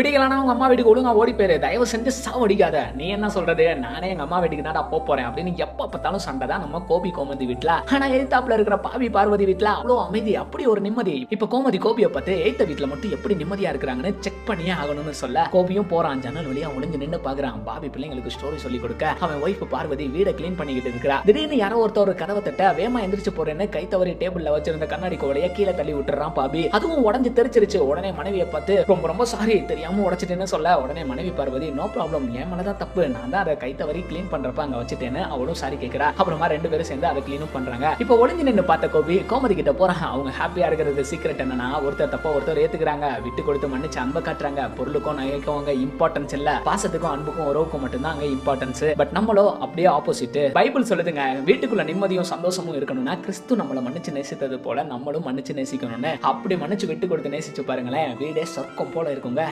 பிடிக்கலனா உங்க அம்மா வீட்டுக்கு ஒழுங்கா ஓடி போயிரு. தயவு செஞ்சு சாவடிக்காத நீ என்ன சொல்றது? நானே எங்க அம்மா வீட்டுக்கு தான் போக போறேன் அப்படின்னு எப்ப பார்த்தாலும் சண்டை தான் நம்ம கோபி கோமதி வீட்டுல ஆனா எதிர்த்தாப்புல இருக்கிற பாவி பார்வதி வீட்டுல அவ்வளோ அமைதி அப்படி ஒரு நிம்மதி. இப்ப கோமதி கோபியை பார்த்து எய்த்த வீட்டுல மட்டும் எப்படி நிம்மதியா இருக்கிறாங்கன்னு செக் பண்ணியே ஆகணும்னு சொல்ல. கோபியும் போறான் ஜன்னல் வழியா ஒளிஞ்சு நின்று பாக்குறான். பாபி பிள்ளைங்களுக்கு ஸ்டோரி சொல்லி கொடுக்க. அவன் ஒய்ஃப் பார்வதி வீடை க்ளீன் பண்ணிக்கிட்டு இருக்கிறா. திடீர்னு யாரோ ஒருத்தர் ஒரு கதவை தட்ட வேமா எந்திரிச்சு போறேன்னு கை தவறி டேபிள்ல வச்சிருந்த கண்ணாடி கோவலைய கீழே தள்ளி விட்டுறான் பாபி. அதுவும் உடஞ்சு தெரிச்சிருச்சு. உடனே மனைவியை பார்த்து ரொம்ப ரொம்ப சாரி தெரியாம உடைச்சிட்டேன்னு சொல்ல உடனே மனைவி பார்வதி நோ ப்ராப்ளம் என் மேலதான் தப்பு. நான் தான் அதை கை தவறி க்ளீன் பண்ணுறப்ப அங்கே வச்சுட்டேன்னு அவளும் சாரி கேட்குறா அப்புறமா ரெண்டு பேரும் சேர்ந்து அதை க்ளீனும் பண்ணுறாங்க இப்போ ஒளிஞ்சு நின்று பார்த்த கோபி கோமதி கிட்ட போறான் அவங்க ஹாப்பியா இருக்கிறது சீக்ரெட் என்னன்னா ஒருத்தர் தப்பா ஒருத்தர் ஏற்றுக்கிறாங்க விட்டு கொடுத்து மன்னிச்சு அன்பை காட்டுறாங்க. பொருளுக்கும் நகைக்கும் அங்கே இம்பார்ட்டன்ஸ் இல்லை. பாசத்துக்கும் அன்புக்கும் உறவுக்கும் மட்டும்தான் அங்கே இம்பார்ட்டன்ஸ் பட் நம்மளோ அப்படியே ஆப்போசிட் பைபிள் சொல்லுதுங்க வீட்டுக்குள்ள நிம்மதியும் சந்தோஷமும் இருக்கணும்னா கிறிஸ்து நம்மள மன்னிச்சு நேசித்தது போல நம்மளும் மன்னிச்சு நேசிக்கணும்னு. அப்படி மன்னிச்சு விட்டு கொடுத்து நேசிச்சு பாருங்களேன் வீடே சொர்க்கம் போல இருக்குங்க.